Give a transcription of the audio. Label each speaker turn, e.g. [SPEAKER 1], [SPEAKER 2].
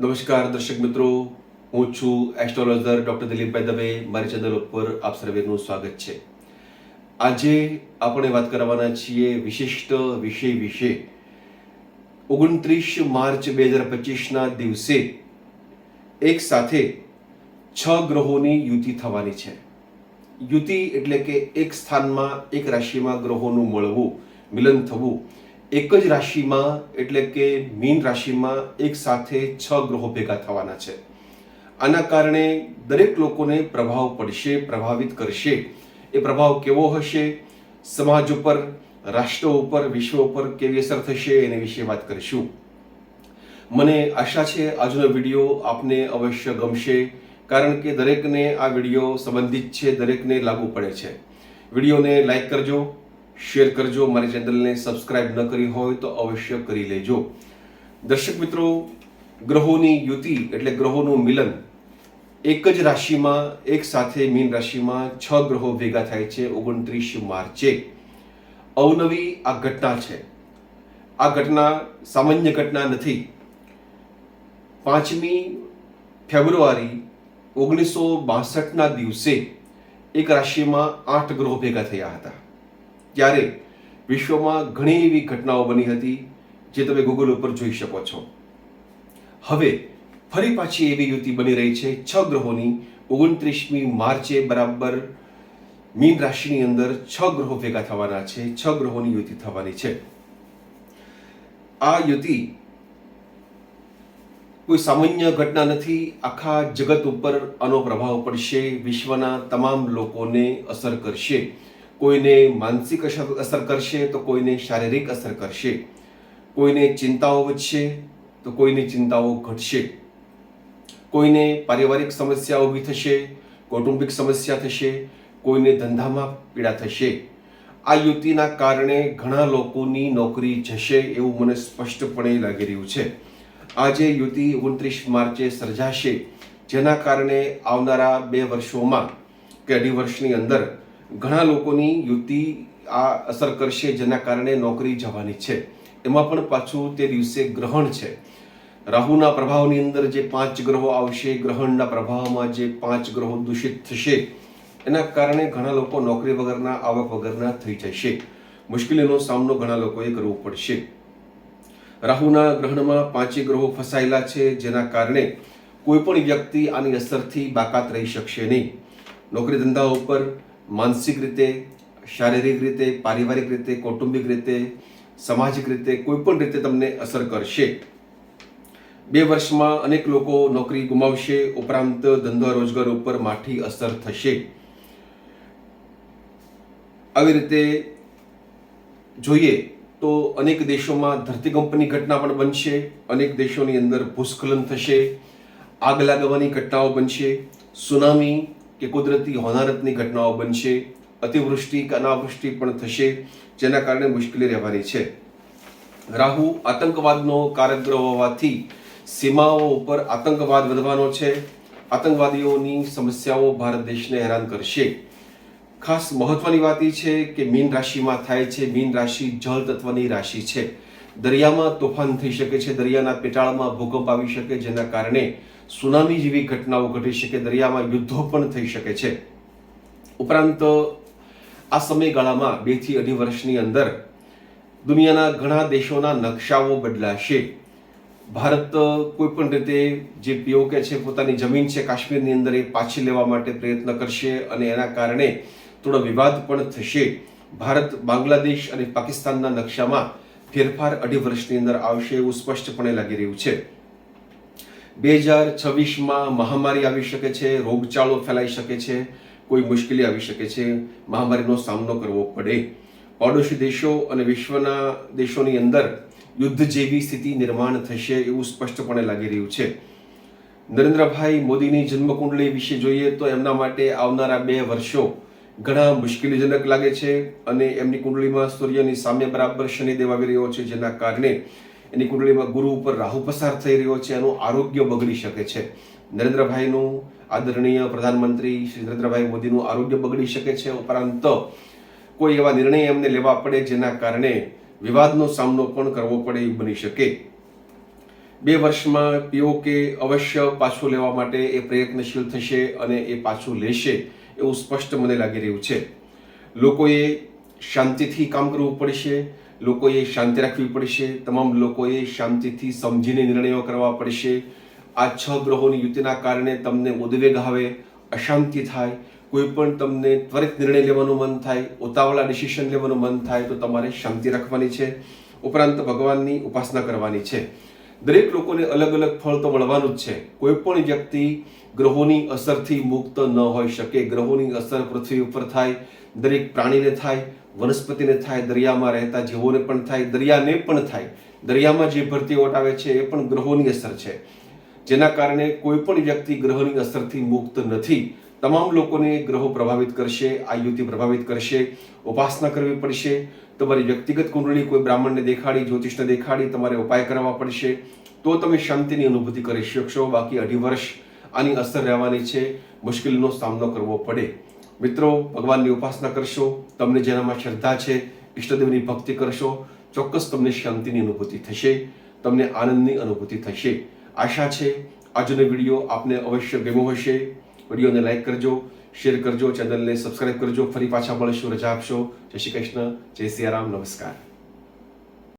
[SPEAKER 1] નમસ્કાર દર્શક મિત્રો, હું છું એસ્ટ્રોલોજર ડોક્ટર દિલીપભાઈ દવે મારી ચેનલ ઉપર આપ સર્વેનું સ્વાગત છે. આજે આપણે વાત કરવાના છીએ વિશિષ્ટ વિષય વિશે. ઓગણત્રીસ માર્ચ બે હજાર પચીસના દિવસે એક સાથે છ ગ્રહોની યુતિ થવાની છે. યુતિ એટલે કે એક સ્થાનમાં એક રાશિમાં ગ્રહોનું મળવું, મિલન થવું. એક જ રાશિમાં, એટલે કે મીન રાશિમાં એક સાથે છ ગ્રહો ભેગા થવાના છે. આના કારણે દરેક લોકોને પ્રભાવ પડશે, પ્રભાવિત કરશે. એ પ્રભાવ કેવો હશે? સમાજ ઉપર, રાષ્ટ્ર ઉપર, વિશ્વ ઉપર કેવી અસર થશે એને વિશે વાત કરીશું. મને આશા છે આજનો વીડિયો આપને અવશ્ય ગમશે, કારણ કે દરેકને આ વીડિયો સંબંધિત છે, દરેકને લાગુ પડે છે. વિડીયોને લાઈક કરજો શેર કરજો. મારી ચેનલને સબસ્ક્રાઇબ ન કરી હોય તો અવશ્ય કરી લેજો. દર્શક મિત્રો, ગ્રહોની યુતિ એટલે ગ્રહોનું મિલન એક જ રાશિમાં, એક સાથે મીન રાશિમાં છ ગ્રહો ભેગા થાય છે ઓગણત્રીસ માર્ચે. અવનવી આ ઘટના છે. આ ઘટના સામાન્ય ઘટના નથી. પાંચમી ફેબ્રુઆરી ઓગણીસો બાસઠના દિવસે એક રાશિમાં આઠ ગ્રહો ભેગા થયા હતા. ત્યારે વિશ્વમાં ઘણી એવી ઘટનાઓ બની હતી જે તમે ગૂગલ ઉપર જોઈ શકો છો. હવે ફરી પાછી એવી યુતિ બની રહી છે. છ ગ્રહોની ઓગણત્રીસમી માર્ચે બરાબર મીન રાશિની અંદર છ ગ્રહો ભેગા થવાના છે. છ ગ્રહોની યુતિ થવાની છે. આ યુતિ કોઈ સામાન્ય ઘટના નથી. આખા જગત ઉપર આનો પ્રભાવ પડશે. વિશ્વના તમામ લોકોને અસર કરશે. કોઈને માનસિક અસર કરશે તો કોઈને શારીરિક અસર કરશે. કોઈને ચિંતાઓ વધશે તો કોઈની ચિંતાઓ ઘટશે. કોઈને પારિવારિક સમસ્યા ઊભી થશે, કૌટુંબિક સમસ્યા થશે, કોઈને ધંધામાં પીડા થશે. આ યુતિના કારણે ઘણા લોકોની નોકરી જશે એવું મને સ્પષ્ટપણે લાગી રહ્યું છે. આજે યુતિ ઓગણત્રીસ માર્ચે સર્જાશે, જેના કારણે આવનારા બે વર્ષોમાં કે અઢી વર્ષની અંદર ઘણા લોકોની યુતિ આ અસર કરશે જેના કારણે નોકરી જવાની છે. એમાં પણ પાછું તે દિવસે ગ્રહણ છે. રાહુના પ્રભાવની અંદર જે પાંચ ગ્રહો આવશે, ગ્રહણના પ્રભાવમાં જે પાંચ ગ્રહો દૂષિત થશે, એના કારણે ઘણા લોકો નોકરી વગરના, આવક વગરના થઈ જશે. મુશ્કેલીનો સામનો ઘણા લોકોએ કરવો પડશે. રાહુના ગ્રહણમાં પાંચે ગ્રહો ફસાયેલા છે, જેના કારણે કોઈ પણ વ્યક્તિ આની અસરથી બાકાત રહી શકશે નહીં. નોકરી ધંધા ઉપર માનસિક રીતે, શારીરિક રીતે, પારિવારિક રીતે, કૌટુંબિક રીતે, સામાજિક રીતે, કોઈ પણ રીતે તમને અસર કરશે. બે વર્ષમાં અનેક લોકો નોકરી ગુમાવશે, ઉપરાંત ધંધા રોજગાર ઉપર માઠી અસર થશે. આવી રીતે જોઈએ તો અનેક દેશોમાં ધરતીકંપની ઘટના પણ બનશે, અનેક દેશોની અંદર ભૂસ્ખલન થશે, આગ લાગવાની ઘટનાઓ બનશે, સુનામી કે કુદરતી હોનારતની ઘટનાઓ બનશે, અતિવૃષ્ટિ કે અનાવૃષ્ટિ પણ થશે, જેના કારણે મુશ્કેલી રહેવાની છે. રાહુ આતંકવાદનો કારકગ્રહ હોવાથી સીમાઓ ઉપર આતંકવાદ વધવાનો છે. આતંકવાદીઓની સમસ્યાઓ ભારત દેશને હેરાન કરશે. ખાસ મહત્વની વાત એ છે કે મીન રાશિમાં થાય છે. મીન રાશિ જળ તત્વની રાશિ છે. દરિયામાં તોફાન થઈ શકે છે. દરિયાના પેટાળમાં ભૂકંપ આવી શકે, જેના કારણે સુનામી જેવી ઘટનાઓ ઘટી શકે, દરિયામાં યુદ્ધો પણ થઈ શકે છે. ઉપરાંત, આ સમયગાળામાં બેથી અઢી વર્ષની અંદર દુનિયાના ઘણા દેશોના નકશાઓ બદલાશે. ભારત, કોઈ પણ રીતે જે પીઓકે છે, પોતાની જમીન છે, કાશ્મીરની અંદર એ પાછી લેવા માટે પ્રયત્ન કરશે અને એના કારણે થોડો વિવાદ પણ થશે. ભારત, બાંગ્લાદેશ અને પાકિસ્તાનના નકશામાં ફેરફાર અઢી વર્ષની અંદર આવશે એવું સ્પષ્ટપણે લાગી રહ્યું છે. બે હજાર છવ્વીસમાં મહામારી આવી શકે છે, રોગચાળો ફેલાઈ શકે છે, કોઈ મુશ્કેલી આવી શકે છે, મહામારીનો સામનો કરવો પડે. પડોશી દેશો અને વિશ્વના દેશોની અંદર યુદ્ધ જેવી સ્થિતિ નિર્માણ થશે એવું સ્પષ્ટપણે લાગી રહ્યું છે. નરેન્દ્રભાઈ મોદીની જન્મકુંડળી વિશે જોઈએ તો એમના માટે આવનારા બે વર્ષો ઘણા મુશ્કેલીજનક લાગે છે અને એમની કુંડળીમાં સૂર્યની સામે બરાબર શનિદેવ આવી રહ્યો છે, જેના કારણે એની કુંડળીમાં ગુરુ ઉપર રાહુ પસાર થઈ રહ્યો છે, એનું આરોગ્ય બગડી શકે છે. નરેન્દ્રભાઈનું આદરણીય પ્રધાનમંત્રી શ્રી નરેન્દ્રભાઈ મોદીનું આરોગ્ય બગડી શકે છે. ઉપરાંત કોઈ એવા નિર્ણય એમને લેવા પડે જેના કારણે વિવાદનો સામનો પણ કરવો પડે એવું બની શકે. બે વર્ષમાં પીઓકે અવશ્ય પાછું લેવા માટે એ પ્રયત્નશીલ થશે અને એ પાછું લેશે એવું સ્પષ્ટ મને લાગી રહ્યું છે. લોકોએ શાંતિથી કામ કરવું પડશે લોકોએ શાંતિ રાખવી પડશે, તમામ લોકોએ શાંતિથી સમજીને નિર્ણયો કરવા પડશે. આ છ ગ્રહોની યુતિના કારણે તમને ઉદ્વેગ આવે, અશાંતિ થાય, કોઈ પણ તમને ત્વરિત નિર્ણય લેવાનું મન થાય, ઉતાવળા ડિસિશન લેવાનું મન થાય, તો તમારે શાંતિ રાખવાની છે. ઉપરાંત ભગવાનની ઉપાસના કરવાની છે. દરેક લોકોને અલગ અલગ ફળ તો મળવાનું જ છે. કોઈ પણ વ્યક્તિ ગ્રહોની અસરથી મુક્ત ન હોઈ શકે. ગ્રહોની અસર પૃથ્વી ઉપર થાય દરેક પ્રાણીને થાય, વનસ્પતિને થાય, દરિયામાં રહેતા જીવોને પણ થાય, દરિયાને પણ થાય. દરિયામાં જે ભરતી ઓટાવે છે એ પણ ગ્રહોની અસર છે. જેના કારણે કોઈ પણ વ્યક્તિ ગ્રહોની અસરથી મુક્ત નથી. તમામ લોકોને ગ્રહો પ્રભાવિત કરશે આ યુતિ પ્રભાવિત કરશે, ઉપાસના કરવી પડશે. તમારી વ્યક્તિગત કુંડળી કોઈ બ્રાહ્મણને દેખાડી, જ્યોતિષને દેખાડી, તમારે ઉપાય કરવા પડશે. તો તમે શાંતિની અનુભૂતિ કરી શકશો. બાકી અઢી વર્ષ આની અસર રહેવાની છે. મુશ્કેલીનો સામનો કરવો પડે. મિત્રો, ભગવાનની ઉપાસના કરશો, તમને જેનામાં શ્રદ્ધા છે, ઈષ્ટદેવની ભક્તિ કરશો, ચોક્કસ તમને શાંતિની અનુભૂતિ થશે, તમને આનંદની અનુભૂતિ થશે. આશા છે, આજનો વીડિયો આપને અવશ્ય ગમ્યો હશે. વિડીયોને લાઈક કરજો, શેર કરજો, ચેનલને સબસ્ક્રાઇબ કરજો, ફરી પાછા મળીશું, રજા આપશો. જય શ્રી કૃષ્ણ, જય સિયારામ, નમસ્કાર.